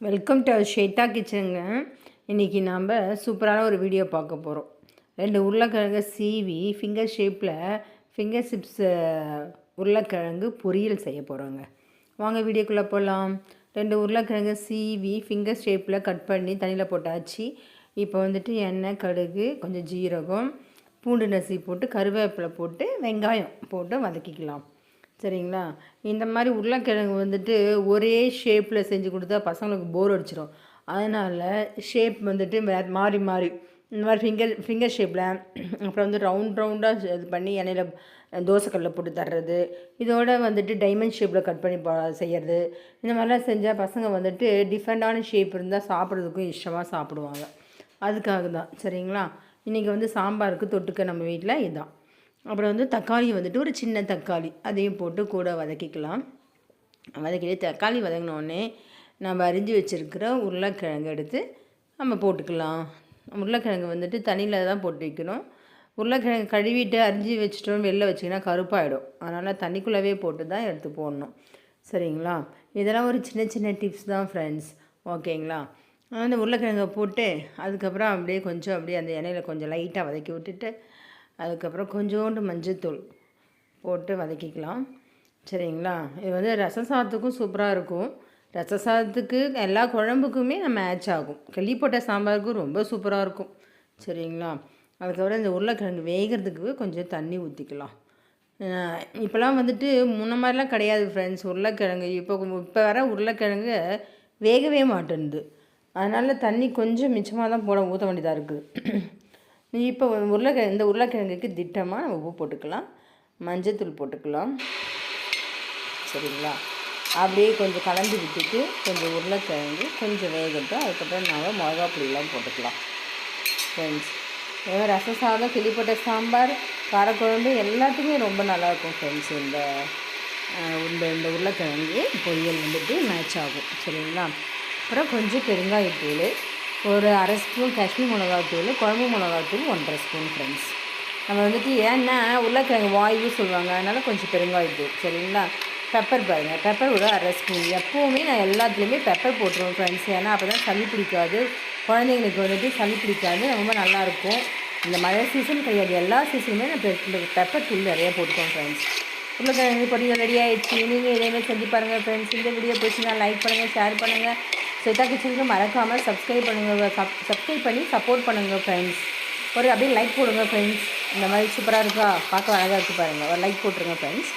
Welcome to ஷேட்டா கிச்சனுங்க இன்றைக்கி நாம் சூப்பரான ஒரு வீடியோ பார்க்க போகிறோம் ரெண்டு உருளைக்கிழங்கு சீவி ஃபிங்கர் ஷேப்பில் ஃபிங்கர் சிப்ஸ் உருளைக்கிழங்கு பொரியல் செய்ய போகிறோங்க வாங்க வீடியோக்குள்ளே போகலாம் ரெண்டு உருளைக்கிழங்கு சீவி ஃபிங்கர் ஷேப்பில் கட் பண்ணி தண்ணியில் போட்டாச்சு. இப்போ வந்துட்டு எண்ணெய் கடுகு கொஞ்சம் ஜீரகம் பூண்டு நசி போட்டு கருவேப்பிலை போட்டு வெங்காயம் போட்டு வதக்கிக்கலாம். சரிங்களா? இந்த மாதிரி உருளைக்கிழங்கு வந்துட்டு ஒரே ஷேப்பில் செஞ்சு கொடுத்தா பசங்களுக்கு போர் அடிச்சிடும் அதனால் ஷேப் வந்துட்டு வே மாறி மாறி. இந்த மாதிரி ஃபிங்கர் ஃபிங்கர் ஷேப்பில் அப்புறம் வந்து ரவுண்ட் ரவுண்டாக இது பண்ணி எண்ணெயில் தோசைக்கல்லில் போட்டு தர்றது. இதோட வந்துட்டு டைமண்ட் ஷேப்பில் கட் பண்ணி பா செய்கிறது இந்த மாதிரிலாம் செஞ்சால் பசங்க வந்துட்டு டிஃப்ரெண்ட்டான ஷேப் இருந்தால் சாப்பிட்றதுக்கும் இஷ்டமாக சாப்பிடுவாங்க. அதுக்காக தான் சரிங்களா? இன்றைக்கி வந்து சாம்பாருக்கு தொட்டுக்க நம்ம வீட்டில் இதுதான் அப்புறம் வந்து தக்காளி வந்துட்டு ஒரு சின்ன தக்காளி. அதையும் போட்டு கூட வதக்கிக்கலாம். வதக்கிட்டு தக்காளி வதங்கினோடனே நம்ம அரிஞ்சு வச்சுருக்கிற உருளைக்கிழங்கு எடுத்து நம்ம போட்டுக்கலாம். உருளைக்கிழங்கு வந்துட்டு தண்ணியில் தான் போட்டு வைக்கணும். உருளைக்கிழங்கு கழுவிட்டு அரிஞ்சு வச்சுட்டோம் வெளில வச்சிங்கன்னா கருப்பாயிடும். அதனால் தண்ணிக்குள்ளவே போட்டு தான் எடுத்து போடணும். சரிங்களா? இதெல்லாம் ஒரு சின்ன சின்ன டிப்ஸ் தான் ஃப்ரெண்ட்ஸ் ஓகேங்களா? அந்த உருளைக்கிழங்கை போட்டு அதுக்கப்புறம் அப்படியே கொஞ்சம் அப்படியே அந்த எண்ணெயில் கொஞ்சம் லைட்டாக வதக்கி விட்டுட்டு அதுக்கப்புறம் கொஞ்சோண்டு மஞ்சத்தூள் போட்டு வதக்கிக்கலாம். சரிங்களா? இது வந்து ரச சாதத்துக்கும் சூப்பராக இருக்கும். ரச சாதத்துக்கு எல்லா குழம்புக்குமே நம்ம மேட்ச் ஆகும். களி போட்ட சாம்பாருக்கும் ரொம்ப சூப்பராக இருக்கும். சரிங்களா? அதுக்கப்புறம் இந்த உருளைக்கிழங்கு வேகிறதுக்கு கொஞ்சம் தண்ணி ஊற்றிக்கலாம் இப்போலாம் வந்துட்டு முன்ன மாதிரிலாம் கிடையாது ஃப்ரெண்ட்ஸ் உருளைக்கிழங்கு இப்போ இப்போ வர உருளைக்கிழங்கு வேகவே மாட்டேன்து அதனால் தண்ணி கொஞ்சம் மிச்சமாக தான் போட ஊற்ற வேண்டியதாக இருக்குது இப்போ உருளைக்கிழங்கு இந்த உருளைக்கிழங்குக்கு திட்டமாக நம்ம உப்பு போட்டுக்கலாம். மஞ்சத்தூள் போட்டுக்கலாம். சரிங்களா? அப்படியே கொஞ்சம் கலந்து விட்டுட்டு கொஞ்சம் உருளைக்கிழங்கு கொஞ்சம் வேகட்டும். அதுக்கப்புறம் நாங்கள் மிளகா பொடியெலாம் போட்டுக்கலாம். ஃப்ரெண்ட்ஸ் ரச சாதம் கிளிப்பட்ட சாம்பார் காரக்குழம்பு எல்லாத்துக்குமே ரொம்ப நல்லாயிருக்கும் ஃப்ரெண்ட்ஸ் இந்த இந்த இந்த உருளைக்கிழங்கு பொரியல் வந்துட்டு மேட்ச் ஆகும். சரிங்களா? அப்புறம் கொஞ்சம் பெருங்காயத்தூள் ஒரு அரை ஸ்பூன் காஷ்மீர் மிளகாத்தூள் குழம்பு மிளகாத்தூள் ஒன்றரை ஸ்பூன் ஃப்ரெண்ட்ஸ் நம்ம வந்துட்டு ஏன்னா உருளைக்கிழங்கு வாயு சொல்லுவாங்க. அதனால் கொஞ்சம் பெருங்காயத்தூள் சரிங்களா? பெப்பர் பாருங்கள் பெப்பர் ஒரு அரை ஸ்பூன். எப்போவுமே நான் எல்லாத்துலேயுமே பெப்பர் போட்டுருவோம் ஃப்ரெண்ட்ஸ் ஏன்னா அப்போ தான் சளி பிடிக்காது. குழந்தைங்களுக்கு வந்துட்டு சளி பிடிக்காது. ரொம்ப நல்லாயிருக்கும். இந்த மழை சீசன் கிடையாது. எல்லா சீசனுமே நான் பெப்பர் தூள் நிறைய போட்டுக்கோம் ஃப்ரெண்ட்ஸ் உருளைக்கிழங்கு பொரியல் ரெடி ஆகிடுச்சு நீங்கள் இதேமாதிரி செஞ்சு பாருங்கள் ஃப்ரெண்ட்ஸ் இந்த வீடியோ பிடிச்சிங்கன்னா லைக் பண்ணுங்கள் ஷேர் பண்ணுங்கள் ஸ்வேதா கிச்சனுக்கு மறக்காமல் சப்ஸ்கிரைப் பண்ணுங்கள் சப் சப்ஸ்கிரைப் பண்ணி சப்போர்ட் பண்ணுங்கள் ஃப்ரெண்ட்ஸ் ஒரு அப்படியே லைக் போடுங்க ஃப்ரெண்ட்ஸ் இந்த மாதிரி சூப்பராக இருக்கா? பார்க்க அழகாக இருக்குது பாருங்கள் ஒரு லைக் போட்டுருங்க ஃப்ரெண்ட்ஸ்